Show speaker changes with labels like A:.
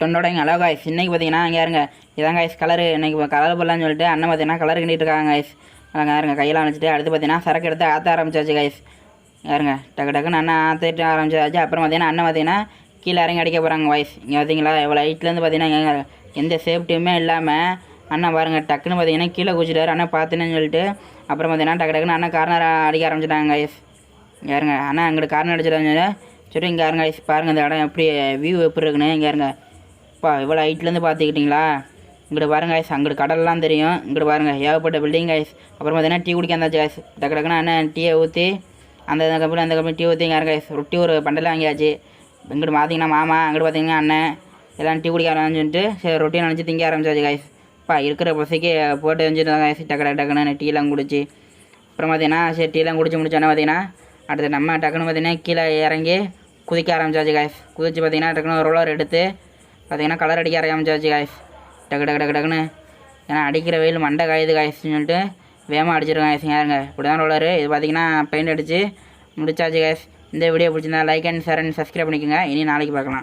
A: தொண்டோடைங்க hello guys இன்றைக்கி பார்த்தீங்கன்னா இங்கே இருங்க. இதான் காய்ஸ் கலரு இன்றைக்கி கலர் போடலான்னு சொல்லிட்டு அண்ணன் பார்த்தீங்கன்னா கலர் கிண்டிட்டு இருக்காங்க காய்ஸ் அங்கே இருங்க கையெல்லாம் வச்சுட்டு அடுத்து பார்த்தீங்கன்னா சரக்கு எடுத்து ஆற்ற ஆரம்பிச்சாச்சு காய்ஸ் யாருங்க டக்கு டக்குன்னு அண்ணன் ஆற்றிட்டு ஆரம்பிச்சாச்சு. அப்புறம் பார்த்தீங்கன்னா அண்ணன் பார்த்தீங்கன்னா கீழே இறங்கி அடிக்க போகிறாங்க வாய்ஸ் இங்கே பார்த்தீங்களா எவ்வளோ ஹைட்லேருந்து பார்த்தீங்கன்னா எந்த சேஃப்டியுமே இல்லாமல் அண்ணன் பாருங்க டக்குன்னு பார்த்தீங்கன்னா கீழே குச்சிட்டாரு அண்ணன் பார்த்துன்னு சொல்லிட்டு அப்புறம் பார்த்தீங்கன்னா டக்கு டக்குன்னு அண்ணன் கார்னர் அடிக்க ஆரம்பிச்சிட்டாங்க காய்ஸ் யாருங்க அண்ணா அங்கிட்டு கார்னர் அடிச்சிட்டாங்க சரி இங்கே இருங்க guys. பாருங்க இந்த இடம் எப்படி வியூ எப்படி இருக்குன்னு இங்கே இருங்க. அப்பா இவ்வளோ ஹைட்லேருந்து பார்த்துக்கிட்டிங்களா? இங்கிட்டு பாருங்க ஐஸ் அங்கிட்டு கடல்லாம் தெரியும். இங்கிட்டு பாருங்க ஏகப்பட்ட பில்டிங் ஐஸ் அப்புறம் பார்த்தீங்கன்னா டீ குடிக்க வந்தாச்சு guys. டக்கு டக்குன்னு அண்ணன் டீயை ஊற்றி அந்த கம்பெனி அந்த கம்பெனி டீ ஊற்றி இங்கே இருங்க ரொட்டி ஒரு டீ வாங்கியாச்சு. இங்கிட்டு பார்த்தீங்கன்னா மாமா அங்கிட்டு பார்த்தீங்கன்னா அண்ணன். எல்லாம் டீ குடிக்க ஆரம்பிச்சுட்டு சரி ரொட்டி நினச்சி திங்க ஆரம்பிச்சாச்சு காய்ஸ் அப்பா இருக்கிற பசிக்கு போட்டு வந்துட்டு காய்ஸ் டக்கு டக்கு டக்குன்னு டீலாம் குடிச்சு. அப்புறம் பார்த்தீங்கன்னா சரி டீலாம் குடிச்சு முடிச்சோன்னே பார்த்தீங்கன்னா அடுத்து நம்ம டக்குன்னு பார்த்தீங்கன்னா கீழே இறங்கி குதிக்க ஆரம்பிச்சாச்சு காய்ஸ் குதிச்சு பார்த்தீங்கன்னா டக்குன்னு ரோலர் எடுத்து பார்த்தீங்கன்னா கலர் அடிக்க ஆரம்பிச்சாச்சு காய்ஸ் டக்கு டக்கு டக்கு டக்குன்னு ஏன்னா அடிக்கிற வெயில் மண்டை காயுது காய்ஸ்ன்னு சொல்லிட்டு வேகமாக அடிச்சிருக்கோம் காய்ஸ் யாருங்க இப்படி தான் ரோலரு இது பார்த்தீங்கன்னா பெயிண்ட் அடித்து முடிச்சாச்சு காய்ஸ் இந்த வீடியோ பிடிச்சிருந்தா like and share and subscribe பண்ணிக்கோங்க. இனி நாளைக்கு பார்க்கலாம்.